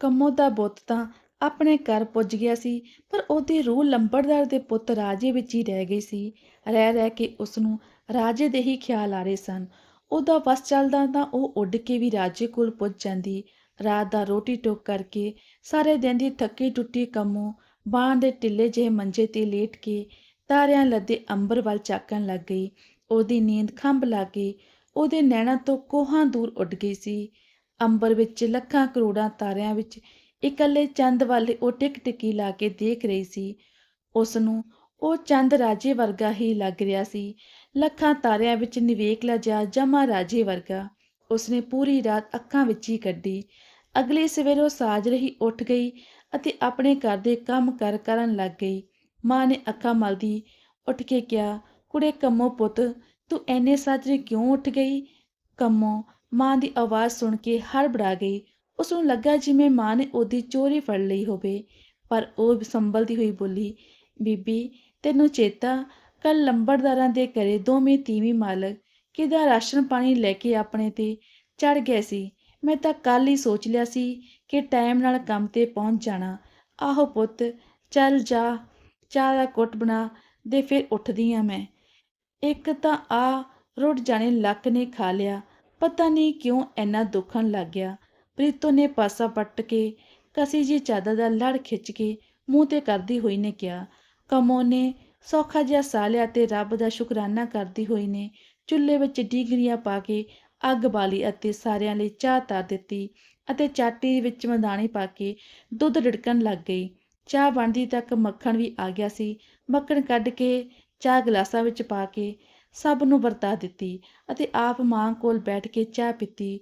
ਕੰਮੋ ਦਾ ਬੁੱਤ ਤਾਂ ਆਪਣੇ ਘਰ ਪੁੱਜ ਗਿਆ ਸੀ, ਪਰ ਉਹਦੀ ਰੂਹ ਲੰਬੜਦਾਰ ਦੇ ਪੁੱਤ ਰਾਜੇ ਵਿੱਚ ਹੀ ਰਹਿ ਗਈ ਸੀ। ਰਹਿ ਰਹਿ ਕੇ ਉਸ ਨੂੰ ਰਾਜੇ ਦੇ ਹੀ ਖਿਆਲ ਆ ਰਹੇ ਸਨ। ਉਹਦਾ ਵਸ ਚੱਲਦਾ ਤਾਂ ਉਹ ਉੱਡ ਕੇ ਵੀ ਰਾਜੇ ਕੋਲ ਪੁੱਜ ਜਾਂਦੀ। ਰਾਤ ਦਾ ਰੋਟੀ ਟੋਕ ਕਰਕੇ ਸਾਰੇ ਦਿਨ ਦੀ ਥੱਕੀ ਟੁੱਟੀ ਕੰਮੋ ਬਾਂਹ ਦੇ ਟਿੱਲੇ ਜਿਹੇ ਮੰਜੇ ਤੇ ਲੇਟ ਕੇ ਤਾਰਿਆਂ ਲੱਦੇ ਅੰਬਰ ਵੱਲ ਚਾਕਣ ਲੱਗ ਗਈ। ਉਹਦੀ ਨੀਂਦ ਖੰਭ ਲੱਗ ਗਈ। ਉਹਦੇ ਨੈਣਾਂ ਤੋਂ ਕੋਹਾਂ ਦੂਰ ਉੱਡ ਗਈ ਸੀ। ਅੰਬਰ ਵਿੱਚ ਲੱਖਾਂ ਕਰੋੜਾਂ ਤਾਰਿਆਂ ਵਿੱਚ ਇਕੱਲੇ ਚੰਦ ਵਾਲੇ ਉਹ ਟਿਕ ਟਿਕੀ ਲਾ ਕੇ ਦੇਖ ਰਹੀ ਸੀ। ਉਸ ਨੂੰ ਉਹ ਚੰਦ ਰਾਜੇ ਵਰਗਾ ਹੀ ਲੱਗ ਰਿਹਾ ਸੀ। ਲੱਖਾਂ ਤਾਰਿਆਂ ਵਿੱਚ ਨਿਵੇਕਲਾ ਜਿਹਾ ਜਮਾ ਰਾਜੇ ਵਰਗਾ। ਉਸਨੇ ਪੂਰੀ ਰਾਤ ਅੱਖਾਂ ਵਿੱਚ ਹੀ ਕੱਢੀ। ਅਗਲੇ ਸਵੇਰ ਉਹ ਸਾਜ ਰਹੀ ਉੱਠ ਗਈ ਅਤੇ ਆਪਣੇ ਘਰ ਦੇ ਕੰਮ ਕਰ ਕਰਨ ਲੱਗ ਗਈ। ਮਾਂ ਨੇ ਅੱਖਾਂ ਮਲਦੀ ਉੱਠ ਕੇ ਕਿਹਾ, ਕੁੜੇ ਕੰਮੋ ਪੁੱਤ, ਤੂੰ ਐਨੇ ਸਾਜਰੇ ਕਿਉਂ ਉੱਠ ਗਈ? ਕੰਮੋ ਮਾਂ ਦੀ ਆਵਾਜ਼ ਸੁਣ ਕੇ ਹੜਬੜਾ ਗਈ। ਉਸ ਨੂੰ ਲੱਗਾ ਜਿਵੇਂ ਮਾਂ ਨੇ ਉਹਦੀ ਚੋਰੀ ਫੜ ਲਈ ਹੋਵੇ। ਪਰ ਉਹ ਸੰਭਲਦੀ ਹੋਈ ਬੋਲੀ, ਬੀਬੀ, ਤੈਨੂੰ ਚੇਤਾ? ਕੱਲ ਲੰਬੜਦਾਰਾਂ ਦੇ ਘਰੇ ਦੋਵੇਂ ਤੀਵੀਂ ਮਾਲਕ ਕਿਦਾ ਰਾਸ਼ਨ ਪਾਣੀ ਲੈ ਕੇ ਆਪਣੇ ਤੇ ਚੜ ਗਏ ਸੀ। ਮੈਂ ਤਾਂ ਕੱਲ ਹੀ ਸੋਚ ਲਿਆ ਸੀ ਕਿ ਟਾਈਮ ਨਾਲ ਕੰਮ ਤੇ ਪਹੁੰਚ ਜਾਣਾ। ਆਹੋ ਪੁੱਤ, ਚੱਲ ਜਾ, ਚਾਹ ਦਾ ਕੁੱਟ ਬਣਾ ਦੇ, ਫਿਰ ਉੱਠਦੀ ਆ ਮੈਂ। ਇੱਕ ਤਾਂ ਆ, ਰੁੱਟ ਜਾਣੇ ਲੱਕ ਨੇ ਖਾ ਲਿਆ। ਪਤਾ ਨਹੀਂ ਕਿਉਂ ਇੰਨਾ ਦੁਖਣ ਲੱਗ ਗਿਆ। ਪ੍ਰੀਤੋ ਨੇ ਪਾਸਾ ਪੱਟ ਕੇ ਕਸੀ ਜੀ ਚਾਦਰ ਦਾ ਲੜ ਖਿੱਚ ਕੇ ਮੂੰਹ ਤੇ ਕਰਦੀ ਹੋਈ ਨੇ ਕਿਹਾ, ਕਮੋ ਨੇ ਸੌਖਾ ਜਿਹਾ ਸਾਹ ਲਿਆ ਤੇ ਰੱਬ ਦਾ ਸ਼ੁਕਰਾਨਾ ਕਰਦੀ ਹੋਈ ਨੇ ਚੁੱਲ੍ਹੇ ਵਿੱਚ ਡੀਗਰੀਆਂ ਪਾ ਕੇ ਅੱਗ ਬਾਲੀ ਅਤੇ ਸਾਰਿਆਂ ਲਈ ਚਾਹ ਤਾਰ ਦਿੱਤੀ ਅਤੇ ਚਾਟੀ ਵਿੱਚ ਮਦਾਨੀ ਪਾ ਕੇ ਦੁੱਧ ਡਿੜਕਣ ਲੱਗ ਗਈ। ਚਾਹ ਬਣਦੀ ਤੱਕ ਮੱਖਣ ਵੀ ਆ ਗਿਆ ਸੀ। ਮੱਖਣ ਕੱਢ ਕੇ ਚਾਹ ਗਲਾਸਾਂ ਵਿੱਚ ਪਾ ਕੇ ਸਭ ਨੂੰ ਵਰਤਾ ਦਿੱਤੀ ਅਤੇ ਆਪ ਮਾਂ ਕੋਲ ਬੈਠ ਕੇ ਚਾਹ ਪੀਤੀ।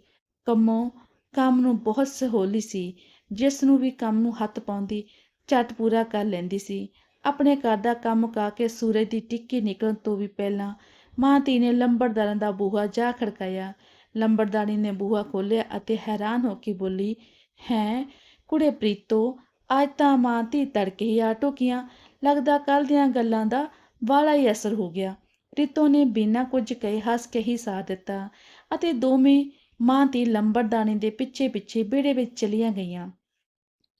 ਕੰਮੋਂ ਕੰਮ ਨੂੰ ਬਹੁਤ ਸਹੋਲੀ ਸੀ। ਜਿਸ ਨੂੰ ਵੀ ਕੰਮ ਨੂੰ ਹੱਥ ਪਾਉਂਦੀ, ਝਟ ਪੂਰਾ ਕਰ ਲੈਂਦੀ ਸੀ। ਆਪਣੇ ਘਰ ਦਾ ਕੰਮ ਕਾ ਕੇ ਸੂਰਜ ਦੀ ਟਿੱਕੀ ਨਿਕਲਣ ਤੋਂ ਵੀ ਪਹਿਲਾਂ ਮਾਂ ਧੀ ਨੇ ਲੰਬੜਦਾਰਾਂ ਦਾ ਬੂਹਾ ਜਾ ਖੜਕਾਇਆ। ਲੰਬੜਦਾਰੀ ਨੇ ਬੂਹਾ ਖੋਲ੍ਹਿਆ ਅਤੇ ਹੈਰਾਨ ਹੋ ਕੇ ਬੋਲੀ, ਹੈ, ਕੁੜੇ ਪ੍ਰੀਤੋ, ਅੱਜ ਤਾਂ ਮਾਂ ਧੀ ਤੜਕੇ ਹੀ ਆ ਟੋਕੀਆਂ ਲੱਗਦਾ ਕੱਲ ਦੀਆਂ ਗੱਲਾਂ ਦਾ ਵਾਲਾ ਹੀ ਅਸਰ ਹੋ ਗਿਆ। ਪ੍ਰੀਤੋ ਨੇ ਬਿਨਾਂ ਕੁਝ ਕਹੇ ਹੱਸ ਕੇ ਹੀ ਸਾਥ ਦਿੱਤਾ ਅਤੇ ਦੋਵੇਂ ਮਾਂ ਧੀ ਲੰਬੜਦਾਨੀ ਦੇ ਪਿੱਛੇ ਪਿੱਛੇ ਵਿਹੜੇ ਵਿੱਚ ਚਲੀਆਂ ਗਈਆਂ।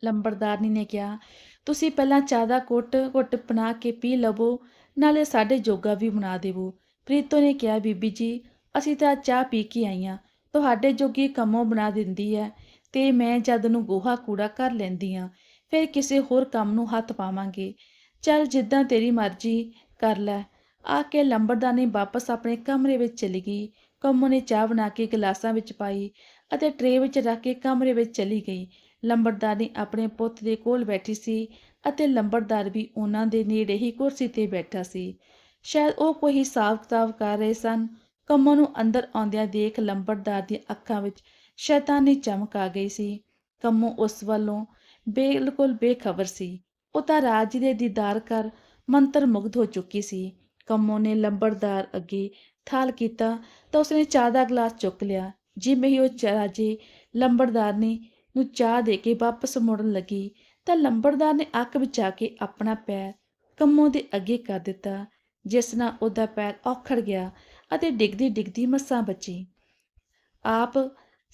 ਲੰਬੜਦਾਰਨੀ ਨੇ ਕਿਹਾ, ਤੁਸੀਂ ਪਹਿਲਾਂ ਚਾਹ ਦਾ ਕੁੱਟ ਘੁੱਟ ਬਣਾ ਕੇ ਪੀ ਲਵੋ, ਨਾਲੇ ਸਾਡੇ ਜੋਗਾ ਵੀ ਬਣਾ ਦੇਵੋ। ਪ੍ਰੀਤੋ ਨੇ ਕਿਹਾ, ਬੀਬੀ ਜੀ, ਅਸੀਂ ਤਾਂ ਚਾਹ ਪੀ ਕੇ ਆਈਆਂ। ਤੁਹਾਡੇ ਜੋਗੀ ਕੰਮੋਂ ਬਣਾ ਦਿੰਦੀ ਹੈ ਤੇ ਮੈਂ ਜਦ ਨੂੰ ਗੋਹਾ ਕੂੜਾ ਕਰ ਲੈਂਦੀ ਆ, ਫਿਰ ਕਿਸੇ ਹੋਰ ਕੰਮ ਨੂੰ ਹੱਥ ਪਾਵਾਂਗੇ। ਚੱਲ ਜਿੱਦਾਂ ਤੇਰੀ ਮਰਜ਼ੀ, ਕਰ ਲੈ। ਆ ਕੇ ਲੰਬੜਦਾਨੀ ਵਾਪਸ ਆਪਣੇ ਕਮਰੇ ਵਿੱਚ ਚਲੀ ਗਈ। ਕੰਮੋ ਨੇ ਚਾਹ ਬਣਾ ਕੇ ਗਲਾਸਾਂ ਵਿੱਚ ਪਾਈ ਅਤੇ ਟਰੇ ਵਿੱਚ ਰੱਖ ਕੇ ਕਮਰੇ ਵਿੱਚ ਚਲੀ ਗਈ। ਲੰਬੜਦਾਨੀ ਆਪਣੇ ਪੁੱਤ ਦੇ ਕੋਲ ਬੈਠੀ ਸੀ ਅਤੇ ਲੰਬੜਦਾਰ ਵੀ ਉਹਨਾਂ ਦੇ ਨੇੜੇ ਹੀ ਕੁਰਸੀ ਤੇ ਬੈਠਾ ਸੀ। ਸ਼ਾਇਦ ਉਹ ਕੋਈ ਹਿਸਾਬ ਕਿਤਾਬ ਕਰ ਰਹੇ ਸਨ। ਕੰਮੋ ਨੂੰ ਅੰਦਰ ਆਉਂਦਿਆਂ ਦੇਖ ਲੰਬੜਦਾਰ ਦੀਆਂ ਅੱਖਾਂ ਵਿੱਚ ਸ਼ੈਤਾਨੀ ਚਮਕ ਆ ਗਈ ਸੀ। ਕੰਮੋ ਉਸ ਵੱਲੋਂ ਬਿਲਕੁਲ ਬੇਖਬਰ ਸੀ। ਉਹ ਤਾਂ ਰਾਜ ਦੇ ਦੀਦਾਰ ਕਰ ਮੰਤਰ ਮੁਗਧ ਹੋ ਚੁੱਕੀ ਸੀ। ਕੰਮੋਂ ਨੇ ਲੰਬੜਦਾਰ ਅੱਗੇ ਥਾਲ ਕੀਤਾ ਤਾਂ ਉਸਨੇ ਚਾਹ ਦਾ ਗਲਾਸ ਚੁੱਕ ਲਿਆ। ਜਿਵੇਂ ਹੀ ਉਹ ਰਾਜੇ ਲੰਬੜਦਾਰ ਨੇ ਨੂੰ ਚਾਹ ਦੇ ਕੇ ਵਾਪਸ ਮੁੜਨ ਲੱਗੀ ਤਾਂ ਲੰਬੜਦਾਰ ਨੇ ਅੱਖ ਵਿਚਾ ਕੇ ਆਪਣਾ ਪੈਰ ਕੰਮੋਂ ਦੇ ਅੱਗੇ ਕਰ ਦਿੱਤਾ, ਜਿਸ ਨਾਲ ਉਹਦਾ ਪੈਰ ਔਖੜ ਗਿਆ ਅਤੇ ਡਿੱਗਦੀ ਡਿੱਗਦੀ ਮੱਸਾਂ ਬਚੀ। ਆਪ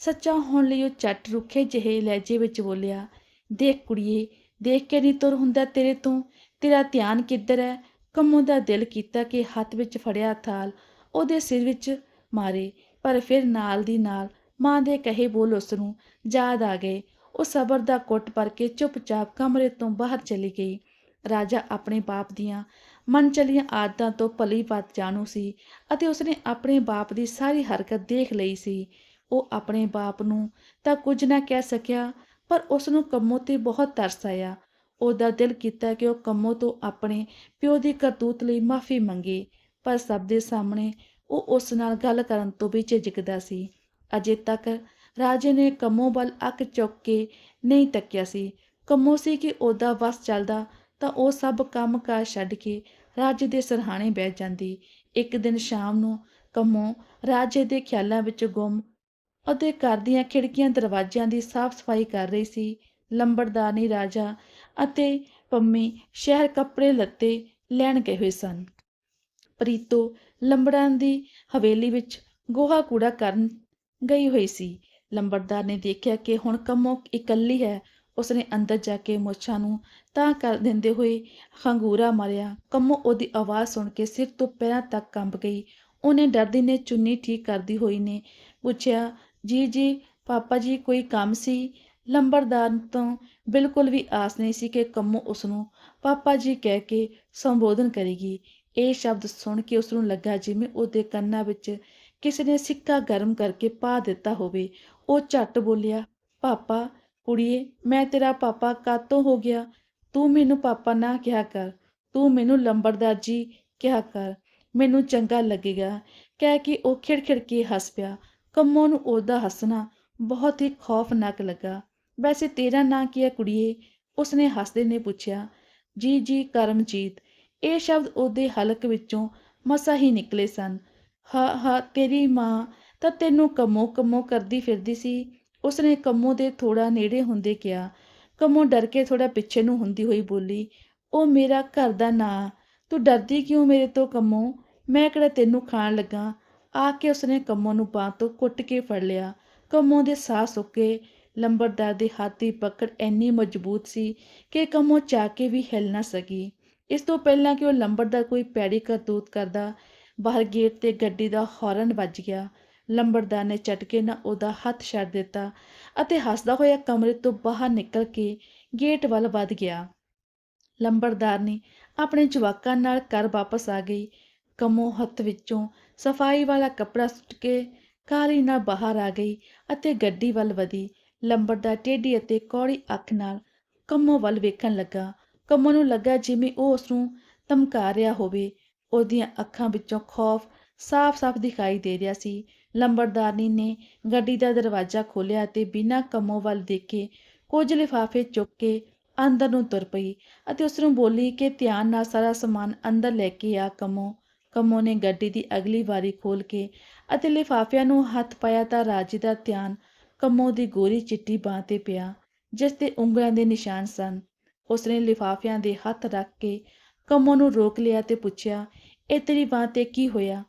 ਸੱਚਾ ਹੋਣ ਲਈ ਉਹ ਚੱਟ ਰੁੱਖੇ ਜਿਹੇ ਲਹਿਜੇ ਵਿੱਚ ਬੋਲਿਆ, ਦੇਖ ਕੁੜੀਏ, ਦੇਖ ਕੇ ਨਹੀਂ ਤੁਰ ਹੁੰਦਾ ਤੇਰੇ ਤੋਂ, ਤੇਰਾ ਧਿਆਨ ਕਿੱਧਰ ਹੈ? ਕੰਮੋਂ ਦਾ ਦਿਲ ਕੀਤਾ ਕਿ ਹੱਥ ਵਿੱਚ ਫੜਿਆ ਥਾਲ, ਉਹਦੇ ਸਿਰ ਵਿੱਚ ਮਾਰੇ, ਪਰ ਫਿਰ ਨਾਲ ਦੀ ਨਾਲ ਮਾਂ ਦੇ ਕਹੇ ਬੋਲ ਉਸ ਨੂੰ ਯਾਦ ਆ ਗਏ। ਉਹ ਸਬਰ ਦਾ ਕੁੱਟ ਪਰ ਕੇ ਚੁੱਪਚਾਪ ਕਮਰੇ ਤੋਂ ਬਾਹਰ ਚਲੀ ਗਈ। ਰਾਜਾ ਆਪਣੇ ਬਾਪ ਦੀਆਂ ਮਨ ਚਲੀਆਂ ਆਦਤਾਂ ਤੋਂ ਭਲੀ ਬਾਤ ਜਾਣੂ ਸੀ ਅਤੇ ਉਸਨੇ ਆਪਣੇ ਬਾਪ ਦੀ ਸਾਰੀ ਹਰਕਤ ਦੇਖ ਲਈ ਸੀ। ਉਹ ਆਪਣੇ ਬਾਪ ਨੂੰ ਤਾਂ ਕੁਝ ਨਾ ਕਹਿ ਸਕਿਆ, ਪਰ ਉਸ ਨੂੰ ਕੰਮੋਂ ਤੇ ਬਹੁਤ ਤਰਸ ਆਇਆ। ਉਹਦਾ ਦਿਲ ਕੀਤਾ ਕਿ ਉਹ ਕੰਮੋ ਤੋਂ ਆਪਣੇ ਪਿਓ ਦੀ ਕਰਤੂਤ ਲਈ ਮਾਫੀ ਮੰਗੇ, ਪਰ ਸਭ ਦੇ ਸਾਹਮਣੇ ਉਹ ਉਸ ਨਾਲ ਗੱਲ ਕਰਨ ਤੋਂ ਵੀ ਝਿਜਕਦਾ ਸੀ। ਅਜੇ ਤੱਕ ਰਾਜੇ ਨੇ ਕੰਮੋਂ ਵੱਲ ਅੱਖ ਚੁੱਕ ਕੇ ਨਹੀਂ ਤੱਕਿਆ ਸੀ। ਕੰਮੋਂ ਸੀ ਕਿ ਉਹਦਾ ਵਸ ਚੱਲਦਾ ਤਾਂ ਉਹ ਸਭ ਕੰਮ ਕਾਰ ਛੱਡ ਕੇ ਰਾਜੇ ਦੇ ਸਰਹਾਣੇ ਬਹਿ ਜਾਂਦੀ। ਇੱਕ ਦਿਨ ਸ਼ਾਮ ਨੂੰ ਕੰਮੋ ਰਾਜੇ ਦੇ ਖਿਆਲਾਂ ਵਿੱਚ ਗੁੰਮ ਅਤੇ ਘਰ ਦੀਆਂ ਖਿੜਕੀਆਂ ਦਰਵਾਜ਼ਿਆਂ ਦੀ ਸਾਫ਼ ਸਫ਼ਾਈ ਕਰ ਰਹੀ ਸੀ। ਲੰਬੜਦਾਰ ਨੇ ਰਾਜਾ ਅਤੇ ਪੰਮੀ ਸ਼ਹਿਰ ਕੱਪੜੇ ਲੱਤੇ ਲੈਣ ਗਏ ਹੋਏ ਸਨ। ਪ੍ਰੀਤੋ ਲੰਬੜਾਂ ਦੀ ਹਵੇਲੀ ਵਿੱਚ ਗੋਹਾ ਕੂੜਾ ਕਰਨ ਗਈ ਹੋਈ ਸੀ। ਲੰਬੜਦਾਰ ਨੇ ਦੇਖਿਆ ਕਿ ਹੁਣ ਕੰਮੋ ਇਕੱਲੀ ਹੈ। ਉਸਨੇ ਅੰਦਰ ਜਾ ਕੇ ਮੁੱਛਾਂ ਨੂੰ ਤਾਂ ਕਰ ਦਿੰਦੇ ਹੋਏ ਖੰਗੂਰਾ ਮਾਰਿਆ। ਕੰਮੋ ਉਹਦੀ ਆਵਾਜ਼ ਸੁਣ ਕੇ ਸਿਰ ਤੋਂ ਪੈਰਾਂ ਤੱਕ ਕੰਬ ਗਈ। ਉਹਨੇ ਡਰਦੀ ਨੇ ਚੁੰਨੀ ਠੀਕ ਕਰਦੀ ਹੋਈ ਨੇ ਪੁੱਛਿਆ, ਜੀ ਜੀ, ਪਾਪਾ ਜੀ, ਕੋਈ ਕੰਮ ਸੀ? ਲੰਬੜਦਾਰ ਤੋਂ ਬਿਲਕੁਲ ਵੀ ਆਸ ਨਹੀਂ ਸੀ ਕਿ ਕੰਮੋ ਉਸਨੂੰ ਪਾਪਾ ਜੀ ਕਹਿ ਕੇ ਸੰਬੋਧਨ ਕਰੇਗੀ। ਇਹ ਸ਼ਬਦ ਸੁਣ ਕੇ ਉਸ ਨੂੰ ਲੱਗਾ ਜਿਵੇਂ ਉਹਦੇ ਕੰਨਾਂ ਵਿੱਚ ਕਿਸੇ ਨੇ ਸਿੱਕਾ ਗਰਮ ਕਰਕੇ ਪਾ ਦਿੱਤਾ ਹੋਵੇ। ਉਹ ਝੱਟ ਬੋਲਿਆ, ਪਾਪਾ, ਕੁੜੀਏ, ਮੈਂ ਤੇਰਾ ਪਾਪਾ ਕਾਤੋਂ ਹੋ ਗਿਆ? ਤੂੰ ਮੈਨੂੰ ਪਾਪਾ ਨਾ ਕਿਹਾ ਕਰ। ਤੂੰ ਮੈਨੂੰ ਲੰਬੜਦਾਰ ਜੀ ਕਿਹਾ ਕਰ। ਮੈਨੂੰ ਚੰਗਾ ਲੱਗੇਗਾ। ਕਹਿ ਕੇ ਉਹ ਖਿੜਖਿੜ ਕੇ ਹੱਸ ਪਿਆ। ਕੰਮੋਂ ਨੂੰ ਉਹਦਾ ਹੱਸਣਾ ਬਹੁਤ ਹੀ ਖੌਫਨਾਕ ਲੱਗਾ। ਵੈਸੇ ਤੇਰਾ ਨਾਂ ਕੀ ਹੈ ਕੁੜੀਏ? ਉਸਨੇ ਹੱਸਦੇ ਨੇ ਪੁੱਛਿਆ, ਜੀ ਜੀ, ਕਰਮਜੀਤ। ਇਹ ਸ਼ਬਦ ਉਹਦੇ ਹਲਕ ਵਿੱਚੋਂ ਮਸਾ ਹੀ ਨਿਕਲੇ ਸਨ। ਹਾਂ ਹਾਂ, ਤੇਰੀ ਮਾਂ, ਤਾਂ ਤੈਨੂੰ ਕੰਮੋ ਕੰਮੋ ਕਰਦੀ ਫਿਰਦੀ ਸੀ। ਉਸਨੇ ਕੰਮੋ ਦੇ ਥੋੜਾ ਨੇੜੇ ਹੁੰਦੇ ਕਿਹਾ, ਕੰਮੋ ਡਰ ਕੇ ਥੋੜਾ ਪਿੱਛੇ ਨੂੰ ਹੁੰਦੀ ਹੋਈ ਬੋਲੀ, ਉਹ ਮੇਰਾ ਘਰ ਦਾ ਨਾਂ, ਤੂੰ ਡਰਦੀ ਕਿਉਂ ਮੇਰੇ ਤੋਂ ਕੰਮੋ? ਮੈਂ ਕਿਹੜਾ ਤੈਨੂੰ ਖਾਣ ਲੱਗਾ? ਆ ਕੇ ਉਸਨੇ ਕੰਮੋ ਨੂੰ ਬਾਂਹ ਤੋਂ ਕੁੱਟ ਕੇ ਫੜ ਲਿਆ। ਕੰਮੋ ਦੇ ਸਾਹ ਸੁੱਕੇ ਲੰਬੜਦਾਰ ਦੇ ਹੱਥ ਦੀ ਪਕੜ ਇੰਨੀ ਮਜ਼ਬੂਤ ਸੀ ਕਿ ਕੰਮੋ ਚਾਹ ਕੇ ਵੀ ਹਿੱਲ ਨਾ ਸਕੀ। ਇਸ ਤੋਂ ਪਹਿਲਾਂ ਕਿ ਉਹ ਲੰਬੜਦਾਰ ਕੋਈ ਪੈੜੀ ਕਰਤੂਤ ਕਰਦਾ, ਬਾਹਰ ਗੇਟ ਤੇ ਗੱਡੀ ਦਾ ਹਾਰਨ ਵੱਜ ਗਿਆ। ਲੰਬੜਦਾਰ ਨੇ ਝਟਕੇ ਨਾਲ ਉਹਦਾ ਹੱਥ ਛੱਡ ਦਿੱਤਾ ਅਤੇ ਹੱਸਦਾ ਹੋਇਆ ਕਮਰੇ ਤੋਂ ਬਾਹਰ ਨਿਕਲ ਕੇ ਗੇਟ ਵੱਲ ਵੱਧ ਗਿਆ। ਲੰਬੜਦਾਰ ਨੇ ਆਪਣੇ ਜਵਾਕਾਂ ਨਾਲ ਘਰ ਵਾਪਸ ਆ ਗਈ। ਕੰਮੋ ਹੱਥ ਵਿੱਚੋਂ ਸਫ਼ਾਈ ਵਾਲਾ ਕੱਪੜਾ ਸੁੱਟ ਕੇ ਕਾਲੀ ਨਾਲ ਬਾਹਰ ਆ ਗਈ ਅਤੇ ਗੱਡੀ ਵੱਲ ਵਧੀ। ਲੰਬੜਦਾਰ ਟੇਢੀ ਅਤੇ ਕੌੜੀ ਅੱਖ ਨਾਲ ਕੰਮੋ ਵੱਲ ਵੇਖਣ ਲੱਗਾ। ਕੰਮੋ ਨੂੰ ਲੱਗਾ ਜਿਵੇਂ ਉਹ ਉਸ ਨੂੰ ਧਮਕਾ ਰਿਹਾ ਹੋਵੇ। ਉਹਦੀਆਂ ਅੱਖਾਂ ਵਿੱਚੋਂ ਖੌਫ ਸਾਫ਼-ਸਾਫ਼ ਦਿਖਾਈ ਦੇ ਰਿਹਾ ਸੀ। ਲੰਬੜਦਾਰਨੀ ਨੇ ਗੱਡੀ ਦਾ ਦਰਵਾਜ਼ਾ ਖੋਲ੍ਹਿਆ ਤੇ ਬਿਨਾਂ ਕੰਮੋ ਵੱਲ ਦੇਖੇ ਕੁਝ ਲਿਫਾਫੇ ਚੁੱਕ ਕੇ ਅੰਦਰ ਨੂੰ ਤੁਰ ਪਈ ਅਤੇ ਉਸ ਨੂੰ ਬੋਲੀ ਕਿ ਧਿਆਨ ਨਾਲ ਸਾਰਾ ਸਮਾਨ ਅੰਦਰ ਲੈ ਕੇ ਆ ਕੰਮੋ। ਕੰਮੋ ਨੇ ਗੱਡੀ ਦੀ ਅਗਲੀ ਵਾਰੀ ਖੋਲ ਕੇ ਅਤੇ ਲਿਫਾਫਿਆਂ ਨੂੰ ਹੱਥ ਪਾਇਆ ਤਾਂ ਰਾਜੀ ਦਾ ਧਿਆਨ ਕੰਮੋ ਦੀ ਗੋਰੀ ਚਿੱਟੀ ਬਾਂਹ ਤੇ ਪਿਆ, ਜਿਸ ਤੇ ਉਂਗਲਾਂ ਦੇ ਨਿਸ਼ਾਨ ਸਨ। ਉਸਨੇ ਲਿਫਾਫਿਆਂ ਦੇ ਹੱਥ ਰੱਖ ਕੇ ਕੰਮੋ ਨੂੰ ਰੋਕ ਲਿਆ ਤੇ ਪੁੱਛਿਆ, ਇਹ ਤੇਰੀ ਬਾਂਹ ਤੇ ਕੀ ਹੋਇਆ?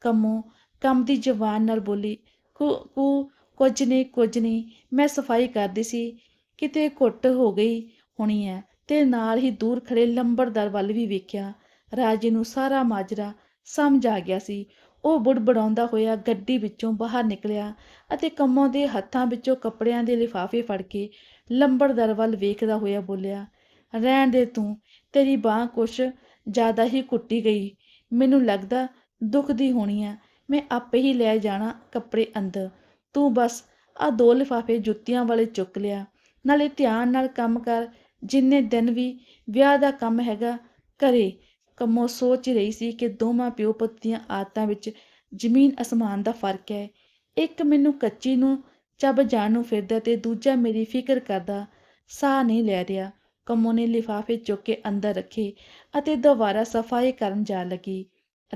ਕੰਮੋ, ਕੰਮ ਦੀ ਜਵਾਨ ਨਾਲ ਬੋਲੀ, ਕੁ ਕੁ, ਕੁਝ ਨਹੀਂ ਕੁਝ ਨਹੀਂ ਮੈਂ ਸਫ਼ਾਈ ਕਰਦੀ ਸੀ, ਕਿਤੇ ਘੁੱਟ ਹੋ ਗਈ ਹੋਣੀ ਹੈ ਤੇ ਨਾਲ ਹੀ ਦੂਰ ਖੜੇ ਲੰਬੜਦਾਰ ਵੱਲ ਵੀ ਵੇਖਿਆ, ਰਾਜੇ ਨੂੰ ਸਾਰਾ ਮਾਜਰਾ ਸਮਝ ਆ ਗਿਆ ਸੀ ਉਹ ਬੁੜਬੜਾਉਂਦਾ ਹੋਇਆ ਗੱਡੀ ਵਿੱਚੋਂ ਬਾਹਰ ਨਿਕਲਿਆ ਅਤੇ ਕੰਮੋਂ ਦੇ ਹੱਥਾਂ ਵਿੱਚੋਂ ਕੱਪੜਿਆਂ ਦੇ ਲਿਫਾਫੇ ਫੜ ਕੇ ਲੰਬੜਦਾਰ ਵੱਲ ਵੇਖਦਾ ਹੋਇਆ ਬੋਲਿਆ, ਰਹਿਣ ਦੇ ਤੂੰ, ਤੇਰੀ ਬਾਹ ਕੁਛ ਜ਼ਿਆਦਾ ਹੀ ਕੁੱਟੀ ਗਈ। ਮੈਨੂੰ ਲੱਗਦਾ ਦੁਖਦੀ ਹੋਣੀ ਆ। ਮੈਂ ਆਪੇ ਹੀ ਲੈ ਜਾਣਾ ਕੱਪੜੇ ਅੰਦਰ। ਤੂੰ ਬਸ ਆ ਦੋ ਲਿਫਾਫੇ ਜੁੱਤੀਆਂ ਵਾਲੇ ਚੁੱਕ ਲਿਆ। ਨਾਲੇ ਧਿਆਨ ਨਾਲ ਕੰਮ ਕਰ। ਜਿੰਨੇ ਦਿਨ ਵੀ ਵਿਆਹ ਦਾ ਕੰਮ ਹੈਗਾ, ਕਰੇ। ਕੰਮੋ ਸੋਚ ਰਹੀ ਸੀ ਕਿ ਦੋਵਾਂ ਪਿਓ ਪੁੱਤ ਦੀਆਂ ਆਦਤਾਂ ਵਿੱਚ ਜ਼ਮੀਨ ਅਸਮਾਨ ਦਾ ਫ਼ਰਕ ਹੈ। ਇੱਕ ਮੈਨੂੰ ਕੱਚੀ ਨੂੰ ਚੱਬ ਜਾਣ ਨੂੰ ਫਿਰਦਾ ਤੇ ਦੂਜਾ ਮੇਰੀ ਫਿਕਰ ਕਰਦਾ, ਸਾਹ ਨਹੀਂ ਲੈ ਰਿਹਾ। ਕੰਮੋ ਨੇ ਲਿਫਾਫੇ ਚੁੱਕ ਕੇ ਅੰਦਰ ਰੱਖੇ ਅਤੇ ਦੁਬਾਰਾ ਸਫ਼ਾਈ ਕਰਨ ਜਾ ਲੱਗੀ।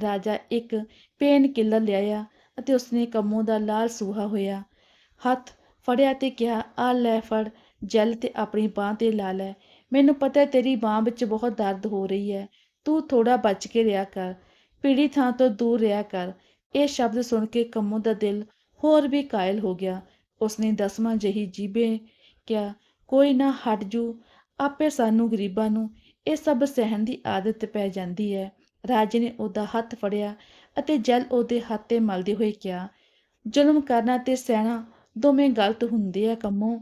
ਰਾਜਾ ਇੱਕ ਪੇਨ ਕਿਲਰ ਲਿਆਇਆ ਅਤੇ ਉਸਨੇ ਕੰਮੋ ਦਾ ਲਾਲ ਸੂਹਾ ਹੋਇਆ ਹੱਥ ਫੜਿਆ ਤੇ ਕਿਹਾ, ਆ ਲੈ ਫੜ, ਜਲ ਤੇ ਆਪਣੀ ਬਾਹ ਤੇ ਲਾ ਲੈ। ਮੈਨੂੰ ਪਤਾ ਤੇਰੀ ਬਾਹ ਵਿੱਚ ਬਹੁਤ ਦਰਦ ਹੋ ਰਹੀ ਹੈ। ਤੂੰ ਥੋੜਾ ਬਚ ਕੇ ਰਿਹਾ ਕਰ, ਪੀੜੀ ਥਾਂ ਤੋਂ ਦੂਰ ਰਿਹਾ ਕਰ। ਇਹ ਸ਼ਬਦ ਸੁਣ ਕੇ ਕੰਮੋ ਦਾ ਦਿਲ ਹੋਰ ਵੀ ਕਾਇਲ ਹੋ ਗਿਆ। ਉਸਨੇ ਦਸਵਾਂ ਜਹੀ ਜੀਬੇ ਕਿਹਾ, ਕੋਈ ਨਾ ਹਟ ਜੂ, ਆਪੇ ਸਾਨੂੰ ਗਰੀਬਾਂ ਨੂੰ ਇਹ ਸਭ ਸਹਿਣ ਦੀ ਆਦਤ ਪੈ ਜਾਂਦੀ ਹੈ। ਰਾਜੇ ਨੇ ਉਹਦਾ ਹੱਥ ਫੜਿਆ ਅਤੇ ਜਲ ਉਹਦੇ ਹੱਥ ਤੇ ਮਲਦੇ ਹੋਏ ਕਿਹਾ, ਜ਼ੁਲਮ ਕਰਨਾ ਤੇ ਸਹਿਣਾ ਦੋਵੇਂ ਗਲਤ ਹੁੰਦੇ ਆ ਕੰਮੋ।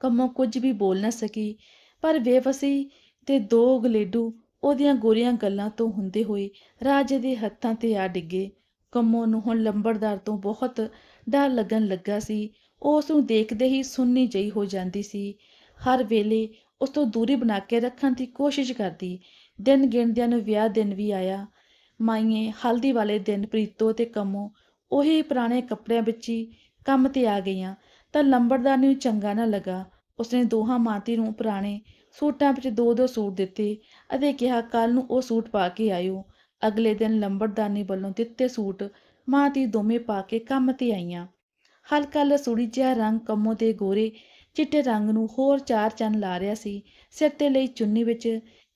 ਕੰਮੋ ਕੁਝ ਵੀ ਬੋਲ ਨਾ ਸਕੀ, ਪਰ ਬੇਵਸੀ ਤੇ ਦੋ ਗਲੇਡੂ ਉਹਦੀਆਂ ਗੋਰੀਆਂ ਗੱਲਾਂ ਤੋਂ ਹੁੰਦੇ ਹੋਏ ਰਾਜੇ ਦੇ ਹੱਥਾਂ ਤੇ ਆ ਡਿੱਗੇ। ਕੰਮੋ ਨੂੰ ਹੁਣ ਲੰਬੜਦਾਰ ਤੋਂ ਬਹੁਤ ਡਰ ਲੱਗਣ ਲੱਗਾ ਸੀ। ਉਸ ਨੂੰ ਦੇਖਦੇ ਹੀ ਸੁੰਨੀ ਜਈ ਹੋ ਜਾਂਦੀ ਸੀ। ਹਰ ਵੇਲੇ ਉਸ ਤੋਂ ਦੂਰੀ ਬਣਾ ਕੇ ਰੱਖਣ ਦੀ ਕੋਸ਼ਿਸ਼ ਕਰਦੀ। ਦਿਨ ਗਿਣਦਿਆਂ ਨੂੰ ਵਿਆਹ ਦਿਨ ਵੀ ਆਇਆ। ਮਾਈਏ, ਹਲਦੀ ਵਾਲੇ ਦਿਨ ਪ੍ਰੀਤੋ ਤੇ ਕੰਮੋ ਉਹੀ ਪੁਰਾਣੇ ਕੱਪੜਿਆਂ ਵਿੱਚ ਹੀ ਕੰਮ ਤੇ ਆ ਗਈਆਂ। ਤਾਂ ਲੰਬੜਦਾਰ ਨੂੰ ਚੰਗਾ ਨਾ ਲੱਗਾ। ਉਸਨੇ ਦੋਹਾਂ ਮਾਤੀ ਨੂੰ ਪੁਰਾਣੇ ਸੂਟਾਂ ਵਿੱਚ ਦੋ ਦੋ ਸੂਟ ਦਿੱਤੇ ਅਤੇ ਕਿਹਾ ਕੱਲ ਨੂੰ ਉਹ ਸੂਟ ਪਾ ਕੇ ਆਇਓ। ਅਗਲੇ ਦਿਨ ਲੰਬੜਦਾਨੀ ਵੱਲੋਂ ਦਿੱਤੇ ਸੂਟ ਮਾਂ ਦੀ ਦੋਵੇਂ ਪਾ ਕੇ ਕੰਮ ਤੇ ਆਈਆਂ। ਹਲਕਾ ਲਸੂੜੀ ਜਿਹਾ ਰੰਗ ਕੰਮੋ ਦੇ ਗੋਰੇ ਚਿੱਟੇ ਰੰਗ ਨੂੰ ਹੋਰ ਚਾਰ ਚੰਨ ਲਾ ਰਿਹਾ ਸੀ। ਸਿਰ ਤੇ ਲਈ ਚੁੰਨੀ ਵਿੱਚ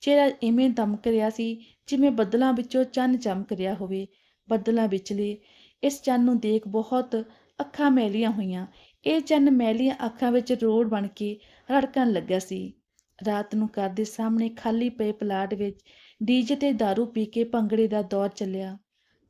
ਚਿਹਰਾ ਇਵੇਂ ਦਮਕ ਰਿਹਾ ਸੀ ਜਿਵੇਂ ਬੱਦਲਾਂ ਵਿੱਚੋਂ ਚੰਨ ਚਮਕ ਰਿਹਾ ਹੋਵੇ। ਬੱਦਲਾਂ ਵਿਚਲੇ ਇਸ ਚੰਨ ਨੂੰ ਦੇਖ ਬਹੁਤ ਅੱਖਾਂ ਮੈਲੀਆਂ ਹੋਈਆਂ। ਇਹ ਚੰਨ ਮੈਲੀਆਂ ਅੱਖਾਂ ਵਿੱਚ ਰੋੜ ਬਣ ਕੇ ਰੜਕਣ ਲੱਗਾ ਸੀ। ਰਾਤ ਨੂੰ ਘਰ ਦੇ ਸਾਹਮਣੇ ਖਾਲੀ ਪਏ ਪਲਾਟ ਵਿੱਚ ਡੀਜੇ ਤੇ दारू ਪੀ ਕੇ ਭੰਗੜੇ ਦਾ ਦੌਰ ਚੱਲਿਆ।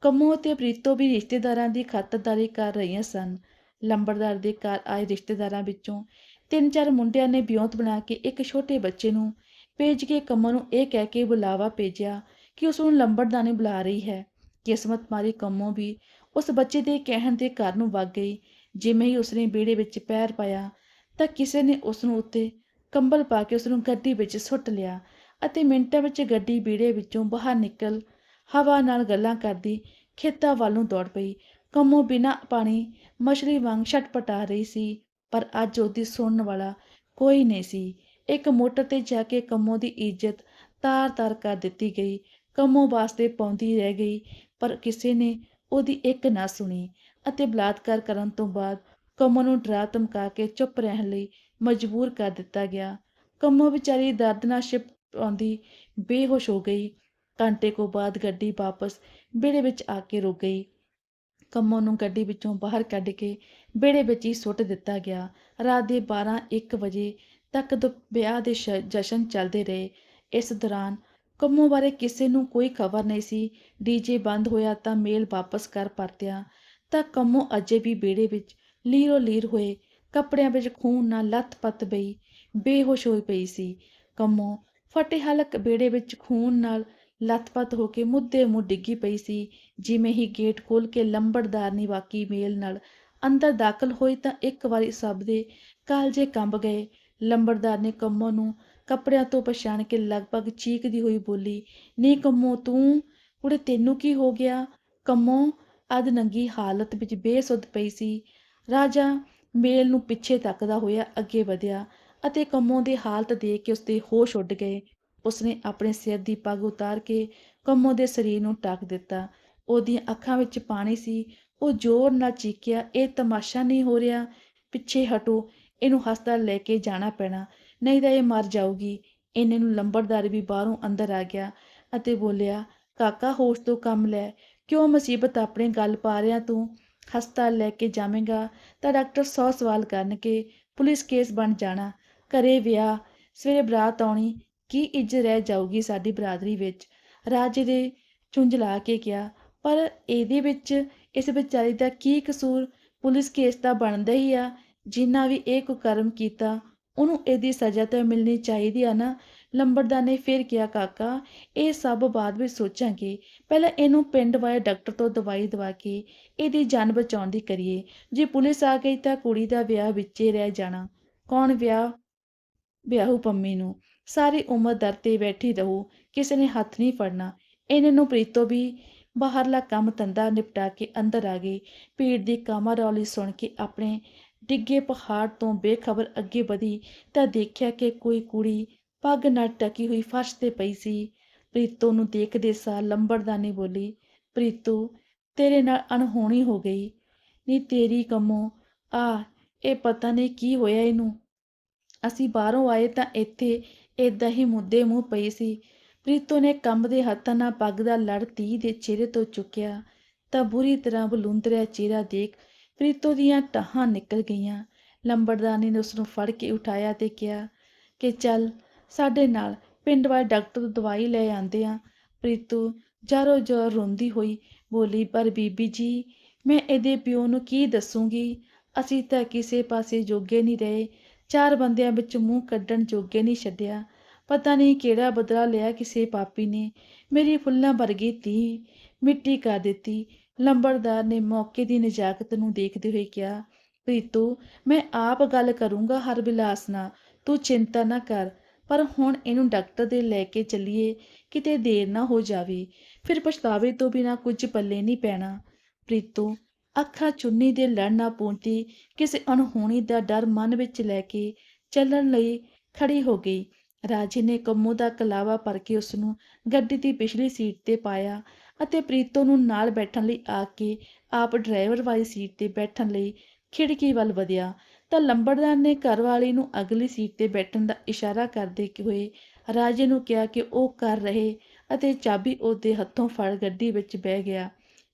ਕੰਮੋ ਤੇ ਪ੍ਰੀਤੋ ਵੀ ਰਿਸ਼ਤੇਦਾਰਾਂ ਦੀ ਖਾਤਰਦਾਰੀ ਕਰ ਰਹੀਆਂ ਸਨ। ਲੰਬੜਦਾਰ ਦੇ ਘਰ ਆਏ ਰਿਸ਼ਤੇਦਾਰਾਂ ਵਿੱਚੋਂ ਤਿੰਨ ਚਾਰ ਮੁੰਡਿਆਂ ਨੇ ਵਿਉਂਤ ਬਣਾ ਕੇ ਇੱਕ ਛੋਟੇ ਬੱਚੇ ਨੂੰ ਭੇਜ ਕੇ ਕੰਮੋ ਨੂੰ ਇਹ ਕਹਿ ਕੇ ਬੁਲਾਵਾ ਭੇਜਿਆ ਕਿ ਉਸ ਨੂੰ ਲੰਬੜਦਾਨੀ ਬੁਲਾ ਰਹੀ ਹੈ। ਕਿਸਮਤ ਮਾਰੀ ਕੰਮੋ ਵੀ ਉਸ ਬੱਚੇ ਦੇ ਕਹਿਣ ਤੇ ਘਰ ਨੂੰ ਵਗ ਗਈ। ਜਿਵੇਂ ਹੀ ਉਸਨੇ ਵਿਹੜੇ ਵਿੱਚ ਪੈਰ ਪਾਇਆ ਤਾਂ ਕਿਸੇ ਨੇ ਉਸ ਨੂੰ ਉੱਤੇ ਕੰਬਲ ਪਾ ਕੇ ਉਸ ਨੂੰ ਗੱਡੀ ਵਿੱਚ ਸੁੱਟ ਲਿਆ ਅਤੇ ਮਿੰਟਾਂ ਵਿੱਚ ਗੱਡੀ ਬੀੜੇ ਵਿੱਚੋਂ ਬਾਹਰ ਨਿਕਲ ਹਵਾ ਨਾਲ ਗੱਲਾਂ ਕਰਦੀ ਖੇਤਾਂ ਵੱਲ ਨੂੰ ਦੌੜ ਪਈ। ਕੰਮੋਂ ਬਿਨਾਂ ਪਾਣੀ ਮਛਲੀ ਵਾਂਗ ਛਟਪਟਾ ਰਹੀ ਸੀ, ਪਰ ਅੱਜ ਉਹਦੀ ਸੁਣਨ ਵਾਲਾ ਕੋਈ ਨਹੀਂ ਸੀ। ਇੱਕ ਮੋਟਰ ਤੇ ਜਾ ਕੇ ਕੰਮੋਂ ਦੀ ਇੱਜ਼ਤ ਤਾਰ-ਤਾਰ ਕਰ ਦਿੱਤੀ ਗਈ। ਕੰਮੋਂ ਵਾਸਤੇ ਪਾਉਂਦੀ ਰਹਿ ਗਈ, ਪਰ ਕਿਸੇ ਨੇ ਉਹਦੀ ਇੱਕ ਨਾ ਸੁਣੀ ਅਤੇ ਬਲਾਤਕਾਰ ਕਰਨ ਤੋਂ ਬਾਅਦ ਕੰਮੋਂ ਨੂੰ ਡਰਾ ਧਮਕਾ ਕੇ ਚੁੱਪ ਰਹਿਣ ਲਈ ਮਜਬੂਰ ਕਰ ਦਿੱਤਾ ਗਿਆ। ਕੰਮੋ ਵਿਚਾਰੀ ਦਰਦ ਨਾਲ ਛਿਪਾਉਂਦੀ ਬੇਹੋਸ਼ ਹੋ ਗਈ। ਘੰਟੇ ਕੋ ਬਾਅਦ ਗੱਡੀ ਵਾਪਸ ਵਿਹੜੇ ਵਿੱਚ ਆ ਕੇ ਰੁਕ ਗਈ। ਕੰਮੋ ਨੂੰ ਗੱਡੀ ਵਿੱਚੋਂ ਬਾਹਰ ਕੱਢ ਕੇ ਵਿਹੜੇ ਵਿੱਚ ਹੀ ਸੁੱਟ ਦਿੱਤਾ ਗਿਆ। ਰਾਤ ਦੇ 12-1 ਵਜੇ ਤੱਕ ਦੋ, ਵਿਆਹ ਦੇ ਸ਼- ਜਸ਼ਨ ਚੱਲਦੇ ਰਹੇ। ਇਸ ਦੌਰਾਨ ਕੰਮੋ ਬਾਰੇ ਕਿਸੇ ਨੂੰ ਕੋਈ ਖਬਰ ਨਹੀਂ ਸੀ। ਡੀਜੇ ਬੰਦ ਹੋਇਆ ਤਾਂ ਮੇਲ ਵਾਪਸ ਕਰ ਪਰਤਿਆ। ਤਾਂ ਕੰਮੋ ਅਜੇ ਵੀ ਵਿਹੜੇ ਵਿੱਚ ਲੀਰੋ ਲੀਰ ਹੋਏ। ਕੱਪੜਿਆਂ ਵਿੱਚ ਖੂਨ ਨਾਲ ਲੱਥ ਪੱਤ ਪਈ, ਬੇਹੋਸ਼ ਹੋਈ ਪਈ ਸੀ। ਕੰਮੋ ਫਟੇ ਹਲਕ ਬੇੜੇ ਵਿੱਚ ਖੂਨ ਨਾਲ ਲੱਥ-ਪੱਥ ਹੋ ਕੇ ਮੁੱਦੇ ਮੂੰਹ ਡਿੱਗੀ ਪਈ ਸੀ। ਜਿਵੇਂ ਹੀ ਗੇਟ ਖੋਲ ਕੇ ਲੰਬੜਦਾਰਨੀ ਵਾਕੀ ਮੇਲ ਨਾਲ ਅੰਦਰ ਦਾਖਲ ਹੋਈ ਤਾਂ ਇੱਕ ਵਾਰੀ ਸਭ ਦੇ ਕਾਲਜੇ ਕੰਬ ਗਏ। ਲੰਬੜਦਾਰ ਨੇ ਕੰਮੋ ਨੂੰ ਕੱਪੜਿਆਂ ਤੋਂ ਪਛਾਣ ਕੇ ਲਗਭਗ ਚੀਕਦੀ ਹੋਈ ਬੋਲੀ, ਨੀ ਕੰਮੋ ਤੂੰ, ਕੁੜੇ ਤੈਨੂੰ ਕੀ ਹੋ ਗਿਆ? ਕੰਮੋ ਅਧ ਨੰਗੀ ਹਾਲਤ ਵਿੱਚ ਬੇਸੁੱਧ ਪਈ ਸੀ। ਰਾਜਾ ਮੇਲ ਨੂੰ ਪਿੱਛੇ ਤੱਕਦਾ ਹੋਇਆ ਅੱਗੇ ਵਧਿਆ ਅਤੇ ਕੰਮੋਂ ਦੀ ਹਾਲਤ ਦੇਖ ਕੇ ਉਸਦੇ ਹੋਸ਼ ਉੱਡ ਗਏ। ਉਸਨੇ ਆਪਣੇ ਸਿਰ ਦੀ ਪੱਗ ਉਤਾਰ ਕੇ ਕੰਮੋ ਦੇ ਸਰੀਰ ਨੂੰ ਟੱਕ ਦਿੱਤਾ। ਉਹਦੀਆਂ ਅੱਖਾਂ ਵਿੱਚ ਪਾਣੀ ਸੀ। ਉਹ ਜ਼ੋਰ ਨਾਲ ਚੀਕਿਆ, ਇਹ ਤਮਾਸ਼ਾ ਨਹੀਂ ਹੋ ਰਿਹਾ। ਪਿੱਛੇ ਹਟੋ। ਇਹਨੂੰ ਹਸਪਤਾਲ ਲੈ ਕੇ ਜਾਣਾ ਪੈਣਾ। ਨਹੀਂ ਤਾਂ ਇਹ ਮਰ ਜਾਊਗੀ। ਇਹਨੇ ਨੂੰ ਲੰਬੜਦਾਰ ਵੀ ਬਾਹਰੋਂ ਅੰਦਰ ਆ ਗਿਆ ਅਤੇ ਬੋਲਿਆ, ਕਾਕਾ, ਹੋਸ਼ ਤੋਂ ਕੰਮ ਲੈ। ਕਿਉਂ ਮੁਸੀਬਤ ਆਪਣੇ ਗੱਲ ਪਾ ਰਿਆ ਤੂੰ? ਹਸਪਤਾਲ ਲੈ ਕੇ ਜਾਵੇਂਗਾ ਤਾਂ ਡਾਕਟਰ ਸੌ ਸਵਾਲ ਕਰਨਗੇ ਪੁਲਿਸ ਕੇਸ ਬਣ ਜਾਣਾ, ਘਰੇ ਵਿਆਹ, ਸਵੇਰੇ ਬਰਾਤ ਆਉਣੀ, ਕੀ ਇੱਜ਼ਤ ਰਹਿ ਜਾਊਗੀ ਸਾਡੀ ਬਰਾਦਰੀ ਵਿੱਚ? ਰਾਜੇ ਦੇ ਚੁੰਝ ਲਾ ਕੇ ਕਿਹਾ, ਪਰ ਇਹਦੇ ਵਿੱਚ, ਇਸ ਵਿਚਾਰੀ ਦਾ ਕੀ ਕਸੂਰ? ਪੁਲਿਸ ਕੇਸ ਤਾਂ ਬਣਦਾ ਹੀ ਆ, ਜਿੰਨਾ ਵੀ ਇਹ ਕੁਕਰਮ ਕੀਤਾ, ਉਹਨੂੰ ਇਹਦੀ ਸਜ਼ਾ ਤਾਂ ਮਿਲਣੀ ਚਾਹੀਦੀ ਆ ਨਾ। ਲੰਬੜਦਾਰ ਨੇ ਫਿਰ ਕਿਹਾ, ਕਾਕਾ, ਇਹ ਸਭ ਬਾਅਦ ਵਿੱਚ ਸੋਚਾਂਗੇ। ਪਹਿਲਾਂ ਇਹਨੂੰ ਪਿੰਡ ਵਾਲੇ ਡਾਕਟਰ ਤੋਂ ਦਵਾਈ ਦਵਾ ਕੇ ਇਹਦੀ ਜਾਨ ਬਚਾਉਣ ਦੀ ਕਰੀਏ। ਜੇ ਪੁਲਿਸ ਆ ਗਈ ਤਾਂ ਕੁੜੀ ਦਾ ਵਿਆਹ ਵਿੱਚੇ ਰਹਿ ਜਾਣਾ। ਕੌਣ ਵਿਆਹ, ਵਿਆਹੂ ਪੰਮੀ ਨੂੰ? ਸਾਰੀ ਉਮਰ ਦਰ ਤੇ ਬੈਠੀ ਰਹੂ। ਕਿਸੇ ਨੇ ਹੱਥ ਨਹੀਂ ਫੜਨਾ। ਇਹਨਾਂ ਨੂੰ ਪ੍ਰੀਤੋ ਵੀ ਬਾਹਰਲਾ ਕੰਮ ਧੰਦਾ ਨਿਪਟਾ ਕੇ ਅੰਦਰ ਆ ਗਈ ਭੀੜ ਦੀ ਕਾਮਾਰੌਲੀ ਸੁਣ ਕੇ ਆਪਣੇ ਡਿੱਗੇ ਪਹਾੜ ਤੋਂ ਬੇਖਬਰ ਅੱਗੇ ਵਧੀ ਤਾਂ ਦੇਖਿਆ ਕਿ ਕੋਈ ਕੁੜੀ ਪੱਗ ਨਾਲ ਟਕੀ ਹੋਈ ਫਰਸ਼ ਤੇ ਪਈ ਸੀ। ਪ੍ਰੀਤੋ ਨੂੰ ਦੇਖਦੇ ਸਾਰ ਲੰਬੜਦਾਨੀ ਬੋਲੀ, ਪ੍ਰੀਤੋ, ਤੇਰੇ ਨਾਲ ਅਣਹੋਣੀ ਹੋ ਗਈ। ਨੀ ਤੇਰੀ ਕੰਮੋਂ ਆ ਇਹ ਪਤਾ ਨਹੀਂ ਕੀ ਹੋਇਆ ਇਹਨੂੰ। ਅਸੀਂ ਬਾਹਰੋਂ ਆਏ ਤਾਂ ਇੱਥੇ ਏਦਾਂ ਹੀ ਮੁੱਦੇ ਮੂੰਹ ਪਈ ਸੀ। ਪ੍ਰੀਤੋ ਨੇ ਕੰਬ ਦੇ ਹੱਥਾਂ ਨਾਲ ਪੱਗ ਦਾ ਲੜ ਧੀ ਦੇ ਚਿਹਰੇ ਤੋਂ ਚੁੱਕਿਆ। ਤਾਂ ਬੁਰੀ ਤਰ੍ਹਾਂ ਬਲੂੰਦਰਿਆ ਚਿਹਰਾ ਦੇਖ ਪ੍ਰੀਤੋ ਦੀਆਂ ਟਾਹਾਂ ਨਿਕਲ ਗਈਆਂ। ਲੰਬੜਦਾਨੀ ਨੇ ਉਸ ਨੂੰ ਫੜ ਕੇ ਉਠਾਇਆ ਤੇ ਕਿਹਾ ਕਿ ਚੱਲ ਸਾਡੇ ਨਾਲ ਪਿੰਡ ਵਾਲੇ ਡਾਕਟਰ ਦਵਾਈ ਲੈ ਆਂਦੇ ਆ। ਪ੍ਰੀਤੂ ਜਾਰੋ ਜਰ ਰੋਂਦੀ ਹੋਈ ਬੋਲੀ, ਪਰ ਬੀਬੀ ਜੀ, ਮੈਂ ਇਹਦੇ ਪਿਓ ਨੂੰ ਕੀ ਦੱਸੂਗੀ? ਅਸੀਂ ਤਾਂ ਕਿਸੇ ਪਾਸੇ ਜੋਗੇ ਨਹੀਂ ਰਹੇ। ਚਾਰ ਬੰਦਿਆਂ ਵਿੱਚ ਮੂੰਹ ਕੱਢਣ ਜੋਗੇ ਨਹੀਂ ਛੱਡਿਆ। ਪਤਾ ਨਹੀਂ ਕਿਹੜਾ ਬਦਲਾ ਲਿਆ ਕਿਸੇ ਪਾਪੀ ਨੇ। ਮੇਰੀ ਫੁੱਲਾਂ ਵਰਗੀ ਧੀ ਮਿੱਟੀ ਕਰ ਦਿੱਤੀ। ਲੰਬੜਦਾਰ ਨੇ ਮੌਕੇ ਦੀ ਨਜ਼ਾਕਤ ਨੂੰ ਦੇਖਦੇ ਹੋਏ ਕਿਹਾ, ਪ੍ਰੀਤੂ, ਮੈਂ ਆਪ ਗੱਲ ਕਰੂੰਗਾ ਹਰ ਬਿਲਾਸ ਨਾਲ। ਤੂੰ ਚਿੰਤਾ ਨਾ ਕਰ। ਪਰ ਹੁਣ ਇਹਨੂੰ ਡਾਕਟਰ ਦੇ ਲੈ ਕੇ ਚੱਲੀਏ, ਕਿਤੇ ਦੇਰ ਨਾ ਹੋ ਜਾਵੇ। ਫਿਰ ਪਛਤਾਵੇ ਤੋਂ ਬਿਨਾ ਕੁਝ ਪੱਲੇ ਨਹੀਂ ਪੈਣਾ। ਪ੍ਰੀਤੋ, ਅੱਖਾਂ ਚੁੰਨੀ ਦੇ ਲੜ ਨਾ ਪਹੁੰਚੀ ਕਿਸੇ ਅਣਹੋਣੀ ਦਾ ਡਰ ਮਨ ਵਿੱਚ ਲੈ ਕੇ ਚੱਲਣ ਲਈ ਖੜੀ ਹੋ ਗਈ। ਰਾਜੇ ਨੇ ਕੰਮੋ ਦਾ ਕਲਾਵਾ ਭਰ ਕੇ ਉਸ ਨੂੰ ਗੱਡੀ ਦੀ ਪਿਛਲੀ ਸੀਟ ਤੇ ਪਾਇਆ ਅਤੇ ਪ੍ਰੀਤੋ ਨੂੰ ਨਾਲ ਬੈਠਣ ਲਈ ਆ ਕੇ ਆਪ ਡਰਾਈਵਰ ਵਾਲੀ ਸੀਟ ਤੇ ਬੈਠਣ ਲਈ ਖਿੜਕੀ ਵੱਲ ਵਧਿਆ। ਤਾਂ ਲੰਬੜਦਾਰ ਨੇ ਘਰਵਾਲੀ ਨੂੰ ਅਗਲੀ ਸੀਟ ਤੇ ਬੈਠਣ ਦਾ ਇਸ਼ਾਰਾ ਕਰਦੇ ਹੋਏ ਰਾਜੇ ਨੂੰ ਕਿਹਾ ਕਿ ਉਹ ਕਰ ਰਹੇ ਅਤੇ ਚਾਬੀ ਉਹਦੇ ਹੱਥੋਂ ਫੜ ਗੱਡੀ ਵਿੱਚ ਬਹਿ ਗਿਆ।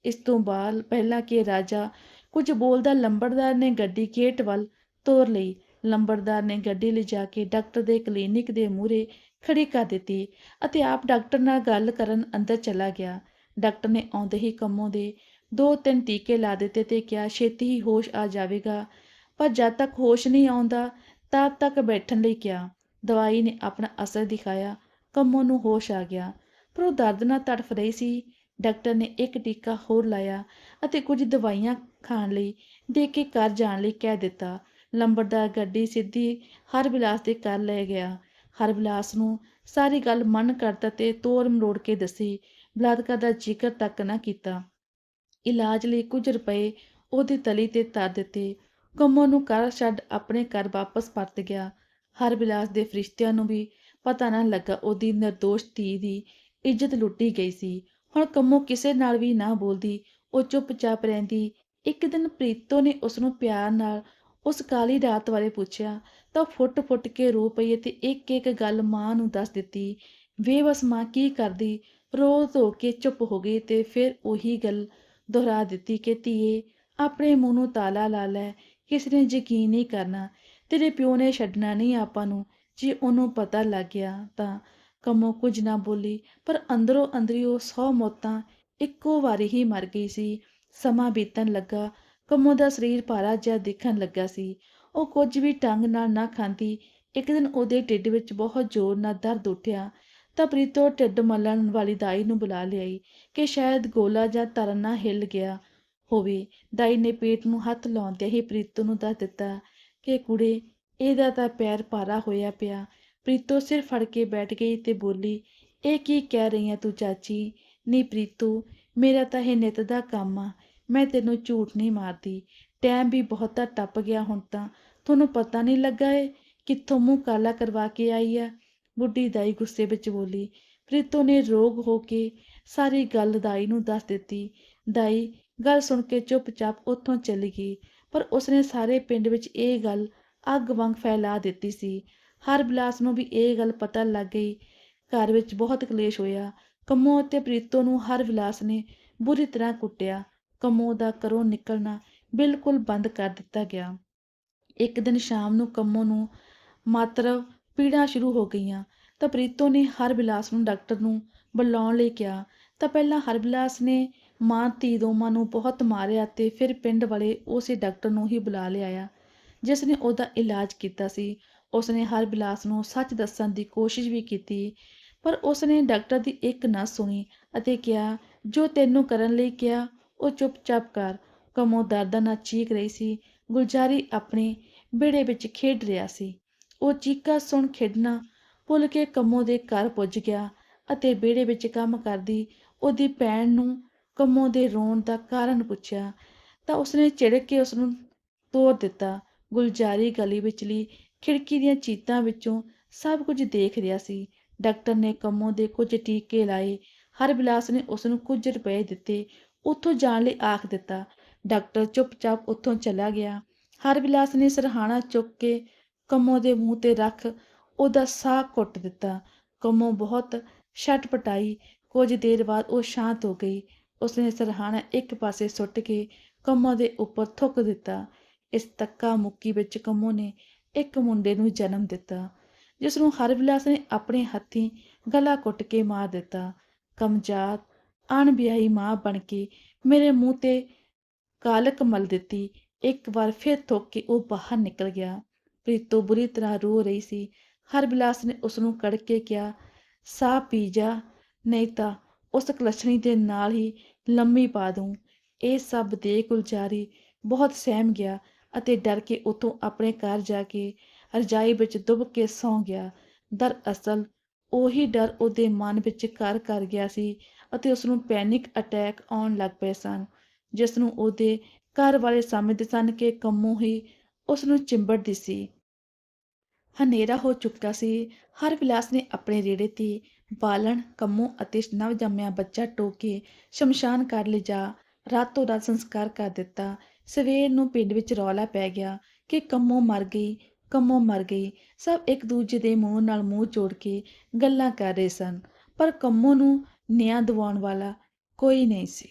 ਇਸ ਤੋਂ ਬਾਅਦ ਪਹਿਲਾਂ ਕਿ ਰਾਜਾ ਕੁਝ ਬੋਲਦਾ ਲੰਬੜਦਾਰ ਨੇ ਗੱਡੀ ਗੇਟ ਵੱਲ ਤੋਰ ਲਈ। ਲੰਬੜਦਾਰ ਨੇ ਗੱਡੀ ਲਿਜਾ ਕੇ ਡਾਕਟਰ ਦੇ ਕਲੀਨਿਕ ਦੇ ਮੂਹਰੇ ਖੜੀ ਕਰ ਦਿੱਤੀ ਅਤੇ ਆਪ ਡਾਕਟਰ ਨਾਲ ਗੱਲ ਕਰਨ ਅੰਦਰ ਚਲਾ ਗਿਆ। ਡਾਕਟਰ ਨੇ ਆਉਂਦੇ ਹੀ ਕੰਮੋਂ ਦੇ ਦੋ ਤਿੰਨ ਟੀਕੇ ਲਾ ਦਿੱਤੇ ਤੇ ਕਿਹਾ, ਛੇਤੀ ਹੀ ਹੋਸ਼ ਆ ਜਾਵੇਗਾ। ਪਰ ਜਦ ਤੱਕ ਹੋਸ਼ ਨਹੀਂ ਆਉਂਦਾ, ਤਦ ਤੱਕ ਬੈਠਣ ਲਈ ਕਿਹਾ। ਦਵਾਈ ਨੇ ਆਪਣਾ ਅਸਰ ਦਿਖਾਇਆ। ਕੰਮੋਂ ਨੂੰ ਹੋਸ਼ ਆ ਗਿਆ। ਪਰ ਉਹ ਦਰਦ ਨਾਲ ਤੜਫ ਰਹੀ ਸੀ। ਡਾਕਟਰ ਨੇ ਇੱਕ ਟੀਕਾ ਹੋਰ ਲਾਇਆ ਅਤੇ ਕੁਝ ਦਵਾਈਆਂ ਖਾਣ ਲਈ, ਦੇ ਕੇ ਘਰ ਜਾਣ ਲਈ ਕਹਿ ਦਿੱਤਾ। ਲੰਬੜਦਾਰ ਗੱਡੀ ਸਿੱਧੀ ਹਰਬਿਲਾਸ ਦੇ ਘਰ ਲੈ ਗਿਆ। ਹਰਬਿਲਾਸ ਨੂੰ ਸਾਰੀ ਗੱਲ ਮਨ ਕਰਤਾ ਤੇ ਤੋਰ ਮਰੋੜ ਕੇ ਦੱਸੀ, ਬਲਾਤਕਾਰ ਦਾ ਜ਼ਿਕਰ ਤੱਕ ਨਾ ਕੀਤਾ। ਇਲਾਜ ਲਈ ਕੁਝ ਰੁਪਏ ਉਹਦੀ ਤਲੀ ਤੇ ਧਰ ਦਿੱਤੇ। ਕੰਮੋਂ ਨੂੰ ਘਰ ਛੱਡ ਆਪਣੇ ਘਰ ਵਾਪਸ ਪਰਤ ਗਿਆ। ਹਰ ਹਰਬਿਲਾਸ ਦੇ ਫਰਿਸ਼ਤਿਆਂ ਨੂੰ ਵੀ ਪਤਾ ਨਾ ਲੱਗਾ ਉਹਦੀ ਨਿਰਦੋਸ਼ ਧੀ ਦੀ ਇੱਜ਼ਤ ਲੁੱਟੀ ਗਈ ਸੀ। ਹੁਣ ਕੰਮੋਂ ਕਿਸੇ ਨਾਲ ਵੀ ਨਾ ਬੋਲਦੀ, ਉਹ ਚੁੱਪਚਾਪ ਰਹਿੰਦੀ। ਇੱਕ ਦਿਨ ਪ੍ਰੀਤੋ ਨੇ ਉਸ ਨੂੰ ਪਿਆਰ ਨਾਲ ਉਸ ਕਾਲੀ ਰਾਤ ਬਾਰੇ ਪੁੱਛਿਆ, ਤਾਂ ਫੁੱਟ-ਫੁੱਟ ਕੇ ਰੋ ਪਈ ਤੇ ਇੱਕ-ਇੱਕ ਗੱਲ ਮਾਂ ਨੂੰ ਦੱਸ ਦਿੱਤੀ ਬੇਵਸ ਮਾਂ, ਕੀ ਕਰਦੀ ਰੋ ਧੋ ਕੇ ਚੁੱਪ ਹੋ ਗਈ ਤੇ ਫਿਰ ਉਹੀ ਗੱਲ ਦੁਹਰਾ ਦਿੱਤੀ ਕਿ ਧੀਏ, ਆਪਣੇ ਮੂੰਹ ਨੂੰ ਤਾਲਾ ਲਾ ਲੈ ਕਿਸੇ ਨੇ ਯਕੀਨ ਨਹੀਂ ਕਰਨਾ, ਤੇਰੇ ਪਿਓ ਨੇ ਛੱਡਣਾ ਨਹੀਂ ਆਪਾਂ ਨੂੰ। ਜੇ ਉਹਨੂੰ ਪਤਾ ਲੱਗ ਗਿਆ ਤਾਂ ਕੰਮੋਂ ਕੁਝ ਨਾ ਬੋਲੀ, ਪਰ ਅੰਦਰੋਂ ਅੰਦਰੀ ਉਹ ਸੌ ਮੌਤਾਂ ਇੱਕੋ ਵਾਰੀ ਹੀ ਮਰ ਗਈ ਸੀ। ਸਮਾਂ ਬੀਤਣ ਲੱਗਾ, ਕੰਮੋਂ ਦਾ ਸਰੀਰ ਭਾਰਾ ਜਿਹਾ ਦਿਖਣ ਲੱਗਾ ਸੀ। ਉਹ ਕੁਝ ਵੀ ਢੰਗ ਨਾਲ ਨਾ ਖਾਂਦੀ, ਇੱਕ ਦਿਨ ਉਹਦੇ ਢਿੱਡ ਵਿੱਚ ਬਹੁਤ ਜ਼ੋਰ ਨਾਲ ਦਰਦ ਉੱਠਿਆ, ਤਾਂ ਪ੍ਰੀਤੋ ਢਿੱਡ ਮਲਣ ਵਾਲੀ ਦਾਈ ਨੂੰ ਬੁਲਾ ਲਿਆਈ ਕਿ ਸ਼ਾਇਦ ਗੋਲਾ ਜਾਂ ਤਰਨ ਨਾ ਹਿੱਲ ਗਿਆ। ਹੋਵੇ। ਦਾਈ ਨੇ ਪੇਟ ਨੂੰ ਹੱਥ ਲਾਉਂਦਿਆਂ ਹੀ ਪ੍ਰੀਤੋ ਨੂੰ ਦੱਸ ਦਿੱਤਾ ਕਿ ਕੁੜੇ, ਇਹਦਾ ਤਾਂ ਪੈਰ ਭਾਰਾ ਹੋਇਆ ਪਿਆ। ਪ੍ਰੀਤੋ ਸਿਰ ਫੜ ਕੇ ਬੈਠ ਗਈ ਤੇ ਬੋਲੀ, ਇਹ ਕੀ ਕਹਿ ਰਹੀ ਹੈ ਤੂੰ ਚਾਚੀ? ਨੀ ਪ੍ਰੀਤੋ, ਮੇਰਾ ਤਾਂ ਇਹ ਨਿਤ ਦਾ ਕੰਮ ਆ। ਮੈਂ ਤੈਨੂੰ ਝੂਠ ਨਹੀਂ ਮਾਰਦੀ। ਟਾਈਮ ਵੀ ਬਹੁਤਾ ਟੱਪ ਗਿਆ ਹੁਣ ਤਾਂ। ਤੁਹਾਨੂੰ ਪਤਾ ਨਹੀਂ ਲੱਗਾ ਏ ਕਿੱਥੋਂ ਮੂੰਹ ਕਾਲਾ ਕਰਵਾ ਕੇ ਆਈ ਆ? ਬੁੱਢੀ ਦਾਈ ਗੁੱਸੇ ਵਿੱਚ ਬੋਲੀ। ਪ੍ਰੀਤੋ ਨੇ ਰੋਗ ਹੋ ਕੇ ਸਾਰੀ ਗੱਲ ਦਾਈ ਨੂੰ ਦੱਸ ਦਿੱਤੀ। ਦਾਈ ਗੱਲ ਸੁਣ ਕੇ ਚੁੱਪਚਾਪ ਉੱਥੋਂ ਚਲੀ ਗਈ, ਪਰ ਉਸਨੇ ਸਾਰੇ ਪਿੰਡ ਵਿੱਚ ਇਹ ਗੱਲ ਅੱਗ ਵਾਂਗ ਫੈਲਾ ਦਿੱਤੀ ਸੀ। ਹਰ ਬਲਾਸ ਨੂੰ ਵੀ ਇਹ ਗੱਲ ਪਤਾ ਲੱਗ ਗਈ। ਘਰ ਵਿੱਚ ਬਹੁਤ ਕਲੇਸ਼ ਹੋਇਆ। ਕੰਮੋ ਅਤੇ ਪ੍ਰੀਤੋ ਨੂੰ ਹਰ ਵਿਲਾਸ ਨੇ ਬੁਰੀ ਤਰ੍ਹਾਂ ਕੁੱਟਿਆ। ਕੰਮੋ ਦਾ ਘਰੋਂ ਨਿਕਲਣਾ ਬਿਲਕੁਲ ਬੰਦ ਕਰ ਦਿੱਤਾ ਗਿਆ। ਇੱਕ ਦਿਨ ਸ਼ਾਮ ਨੂੰ ਕੰਮੋ ਨੂੰ ਮਾਤਰ ਪੀੜਾਂ ਸ਼ੁਰੂ ਹੋ ਗਈਆਂ, ਤਾਂ ਪ੍ਰੀਤੋ ਨੇ ਹਰ ਵਿਲਾਸ ਨੂੰ ਡਾਕਟਰ ਨੂੰ ਬੁਲਾਉਣ ਲਈ ਕਿਹਾ। ਤਾਂ ਪਹਿਲਾਂ ਹਰ ਵਿਲਾਸ ਨੇ ਮਾਂ ਧੀ ਦੋਵਾਂ ਨੂੰ ਬਹੁਤ ਮਾਰਿਆ ਤੇ ਫਿਰ ਪਿੰਡ ਵਾਲੇ ਉਸੇ ਡਾਕਟਰ ਨੂੰ ਹੀ ਬੁਲਾ ਲਿਆਇਆ, ਜਿਸ ਨੇ ਉਹਦਾ ਇਲਾਜ ਕੀਤਾ ਸੀ। ਉਸਨੇ ਹਰਬਿਲਾਸ ਨੂੰ ਸੱਚ ਦੱਸਣ ਦੀ ਕੋਸ਼ਿਸ਼ ਵੀ ਕੀਤੀ, ਪਰ ਉਸਨੇ ਡਾਕਟਰ ਦੀ ਇੱਕ ਨਾ ਸੁਣੀ ਅਤੇ ਕਿਹਾ, ਜੋ ਤੈਨੂੰ ਕਰਨ ਲਈ ਕਿਹਾ, ਉਹ ਚੁੱਪਚਾਪ ਕਰ। ਕਮੋ ਦਰਦ ਨਾਲ ਚੀਕ ਰਹੀ ਸੀ। ਗੁਲਜ਼ਾਰੀ ਆਪਣੇ ਵਿਹੜੇ ਵਿੱਚ ਖੇਡ ਰਿਹਾ ਸੀ। ਉਹ ਚੀਕਾਂ ਸੁਣ ਖੇਡਣਾ ਭੁੱਲ ਕੇ ਕੰਮੋ ਦੇ ਘਰ ਪੁੱਜ ਗਿਆ ਅਤੇ ਵਿਹੜੇ ਵਿੱਚ ਕੰਮ ਕਰਦੀ ਉਹਦੀ ਭੈਣ ਨੂੰ ਕੰਮੋਂ ਦੇ ਰੋਣ ਦਾ ਕਾਰਨ ਪੁੱਛਿਆ ਤਾਂ ਉਸਨੇ ਝਿੜਕ ਕੇ ਉਸ ਨੂੰ ਤੋੜ ਦਿੱਤਾ। ਗੁਲਜ਼ਾਰੀ ਗਲੀ ਵਿਚਲੀ ਖਿੜਕੀ ਦੀਆਂ ਚੀਤਾਂ ਵਿੱਚੋਂ ਸਭ ਕੁਝ ਦੇਖ ਰਿਹਾ ਸੀ। ਡਾਕਟਰ ਨੇ ਕੰਮੋਂ ਦੇ ਕੁਝ ਟੀਕੇ ਲਾਏ। ਹਰ ਬਿਲਾਸ ਨੇ ਉਸ ਨੂੰ ਕੁਝ ਰੁਪਏ ਦਿੱਤੇ। ਉੱਥੋਂ ਜਾਣ ਲਈ ਆਖ ਦਿੱਤਾ। ਡਾਕਟਰ ਚੁੱਪਚਾਪ ਉੱਥੋਂ ਚਲਾ ਗਿਆ। ਹਰ ਬਿਲਾਸ ਨੇ ਸਰਹਾਣਾ ਚੁੱਕ ਕੇ ਕੰਮੋਂ ਦੇ ਮੂੰਹ ਤੇ ਰੱਖ ਉਹਦਾ ਸਾਹ ਘੁੱਟ ਦਿੱਤਾ। ਕੰਮੋਂ ਬਹੁਤ ਛਟਪਟਾਈ। ਕੁਝ ਦੇਰ ਬਾਅਦ ਉਹ ਸ਼ਾਂਤ ਹੋ ਗਈ। ਉਸਨੇ ਸਰਹਾਣਾ ਇੱਕ ਪਾਸੇ ਸੁੱਟ ਕੇ ਕੰਮੋ ਦੇ ਉੱਪਰ ਥੁੱਕ ਦਿੱਤਾ। ਇਸ ਤੱਕਾ ਮੁੱਕੀ ਵਿੱਚ ਕੰਮੋ ਨੇ ਇੱਕ ਮੁੰਡੇ ਨੂੰ ਜਨਮ ਦਿੱਤਾ ਜਿਸ ਨੂੰ ਹਰਬਿਲਾਸ ਨੇ ਆਪਣੇ ਹੱਥੀਂ ਗਲਾ ਕੁੱਟ ਕੇ ਮਾਰ ਦਿੱਤਾ। ਕਮਜਾਤ ਅਣਬਿਆਹੀ ਮਾਂ ਬਣ ਕੇ ਮੇਰੇ ਮੂੰਹ ਤੇ ਕਾਲਕ ਮਲ ਦਿੱਤੀ। ਇੱਕ ਵਾਰ ਫਿਰ ਥੁੱਕ ਕੇ ਉਹ ਬਾਹਰ ਨਿਕਲ ਗਿਆ। ਪ੍ਰੀਤੋ ਬੁਰੀ ਤਰ੍ਹਾਂ ਰੋ ਰਹੀ ਸੀ। ਹਰਬਿਲਾਸ ਨੇ ਉਸ ਨੂੰ ਕੜ ਕੇ ਕਿਹਾ, ਸਾਹ ਪੀ ਜਾ, ਨਹੀਂ ਤਾਂ ਉਸ ਕਲਸ਼ਣੀ ਦੇ ਨਾਲ ਹੀ ਲੰਮੀ ਪਾ ਦੂੰ। ਇਹ ਸਭ ਦੇਖ ਗੁਲਜ਼ਾਰੀ ਬਹੁਤ ਸਹਿਮ ਗਿਆ ਅਤੇ ਡਰ ਕੇ ਉਤੋਂ ਆਪਣੇ ਘਰ ਜਾ ਕੇ ਰਜਾਈ ਵਿੱਚ ਡੁੱਬ ਕੇ ਸੌਂ ਗਿਆ। ਦਰਅਸਲ ਉਹੀ ਡਰ ਉਹਦੇ ਮਨ ਵਿੱਚ ਘਰ ਕਰ ਗਿਆ ਸੀ ਅਤੇ ਉਸ ਨੂੰ ਪੈਨਿਕ ਅਟੈਕ ਆਉਣ ਲੱਗ ਪਏ ਸਨ। ਜਿਸ ਨੂੰ ਉਹਦੇ ਘਰ ਵਾਲੇ ਸਮਝਦੇ ਸਨ ਕਿ ਕੰਮੋਂ ਹੀ ਉਸ ਨੂੰ ਚਿੰਬੜਦੀ ਸੀ। ਹਨੇਰਾ ਹੋ ਚੁੱਕਾ ਸੀ। ਹਰ ਵਿਲਾਸ ਨੇ ਆਪਣੇ ਰੇੜੇ ਤੇ ਬਾਲਣ, ਕੰਮੋਂ ਅਤੇ ਨਵਜੰਮਿਆ ਬੱਚਾ ਟੋਕੇ ਸ਼ਮਸ਼ਾਨ ਕਰ ਲਿਜਾ, ਰਾਤੋਂ ਰਾਤ ਸੰਸਕਾਰ ਕਰ ਦਿੱਤਾ। ਸਵੇਰ ਨੂੰ ਪਿੰਡ ਵਿੱਚ ਰੌਲਾ ਪੈ ਗਿਆ ਕਿ ਕੰਮੋਂ ਮਰ ਗਈ, ਕੰਮੋਂ ਮਰ ਗਈ। ਸਭ ਇੱਕ ਦੂਜੇ ਦੇ ਮੂੰਹ ਨਾਲ ਮੂੰਹ ਜੋੜ ਕੇ ਗੱਲਾਂ ਕਰ ਰਹੇ ਸਨ, ਪਰ ਕੰਮੋਂ ਨੂੰ ਨਿਆਂ ਦਿਵਾਉਣ ਵਾਲਾ ਕੋਈ ਨਹੀਂ ਸੀ।